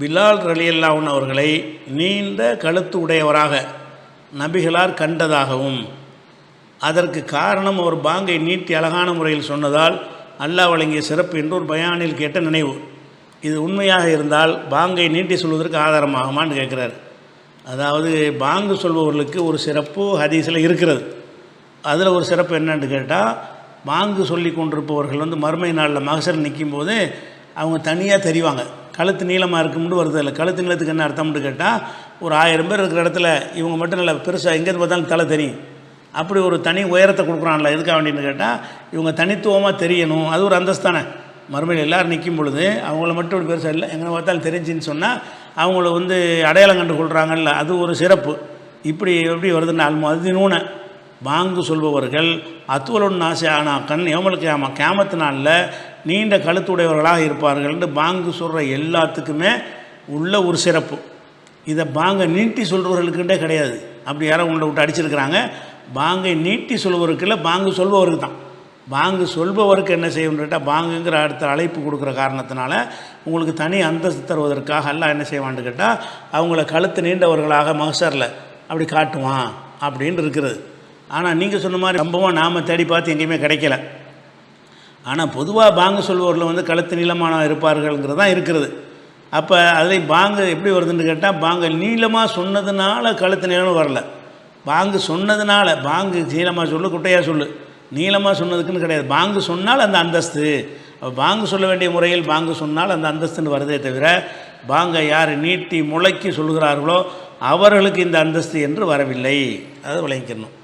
பிலால் ரலியல்லாவுன் அவர்களை நீண்ட கழுத்து உடையவராக நபிகளார் கண்டதாகவும் அதற்கு காரணம் அவர் பாங்கை நீட்டி அழகான முறையில் சொன்னதால் அல்லாஹ் வழங்கிய சிறப்பு என்று ஒரு பயானில் கேட்ட நினைவு. இது உண்மையாக இருந்தால் பாங்கை நீட்டி சொல்வதற்கு ஆதாரமாகுமான்னு கேட்குறாரு. அதாவது பாங்கு சொல்பவர்களுக்கு ஒரு சிறப்பு ஹதீஸில் இருக்கிறது. அதில் ஒரு சிறப்பு என்னன்னு கேட்டால் பாங்கு சொல்லி கொண்டிருப்பவர்கள் வந்து மறுமை நாளில் மகசர் நிற்கும் போது அவங்க தனியாக தெரிவாங்க. கழுத்து நீளமாக இருக்கும்னு வருது இல்லை கழுத்து நீளத்துக்கு என்ன அர்த்தம்னு கேட்டால் ஒரு ஆயிரம் பேர் இருக்கிற இடத்துல இவங்க மட்டும் இல்லை பெருசாக எங்கேருந்து பார்த்தாலும் தலை தெரியும். அப்படி ஒரு தனி உயரத்தை கொடுக்குறான்ல எதுக்காக வேண்டின்னு கேட்டால் இவங்க தனித்துவமாக தெரியணும். அது ஒரு அந்தஸ்தானே மறுமையில் எல்லோரும் நிற்கும் பொழுது அவங்கள மட்டும் ஒரு பெருசாக இல்லை எங்கே பார்த்தாலும் தெரிஞ்சுன்னு சொன்னால் அவங்கள வந்து அடையாளம் கண்டு கொள்கிறாங்கல்ல அது ஒரு சிறப்பு. இப்படி எப்படி வருதுன்னா அல்மு அது நூனை சொல்பவர்கள் அத்துவலுன் நாசி ஆனா கண் எவமல் கேம கேமத்து நாளில் நீண்ட கழுத்துடையவர்களாக இருப்பார்கள்னு பாங்கு சொல்கிற எல்லாத்துக்குமே உள்ள ஒரு சிறப்பு. இதை பாங்கை நீட்டி சொல்பவர்களுக்குண்டே கிடையாது. அப்படி யாரோ உங்களை விட்டு அடிச்சிருக்கிறாங்க. பாங்கை நீட்டி சொல்பவருக்கு இல்லை பாங்கு சொல்பவருக்கு தான். பாங்கு சொல்பவருக்கு என்ன செய்யணுன்றா பாங்குங்கிற அடுத்த அழைப்பு கொடுக்குற காரணத்தினால உங்களுக்கு தனி அந்தஸ்து தருவதற்காக எல்லாம் என்ன செய்வான்னு கேட்டால் அவங்கள கழுத்து நீண்டவர்களாக மகசரில் அப்படி காட்டுவான் அப்படின்னு இருக்கிறது. ஆனால் நீங்கள் சொன்ன மாதிரி ரொம்பவும் நாம் தேடி பார்த்து எங்கேயுமே கிடைக்கல. ஆனால் பொதுவாக பாங்கு சொல்பவர்கள் வந்து கழுத்து நீளமான இருப்பார்கள்ங்கிறது தான் இருக்கிறது அப்போ அதில் பாங்கு எப்படி வருதுன்னு கேட்டால் பாங்கு நீளமாக சொன்னதுனால கழுத்து நீளம் வரல. பாங்கு சொன்னதுனால பாங்கு நீளமாக சொல்லு குட்டையாக சொல்லு. நீளமாக சொன்னதுக்குன்னு கிடையாது. பாங்கு சொன்னால் அந்த அந்தஸ்து. பாங்கு சொல்ல வேண்டிய முறையில் பாங்கு சொன்னால் அந்த அந்தஸ்துன்னு வருதே தவிர பாங்கை யார் நீட்டி முளைக்கி சொல்கிறார்களோ அவர்களுக்கு இந்த அந்தஸ்து என்று வரவில்லை. அதை விளங்கிக்கணும்.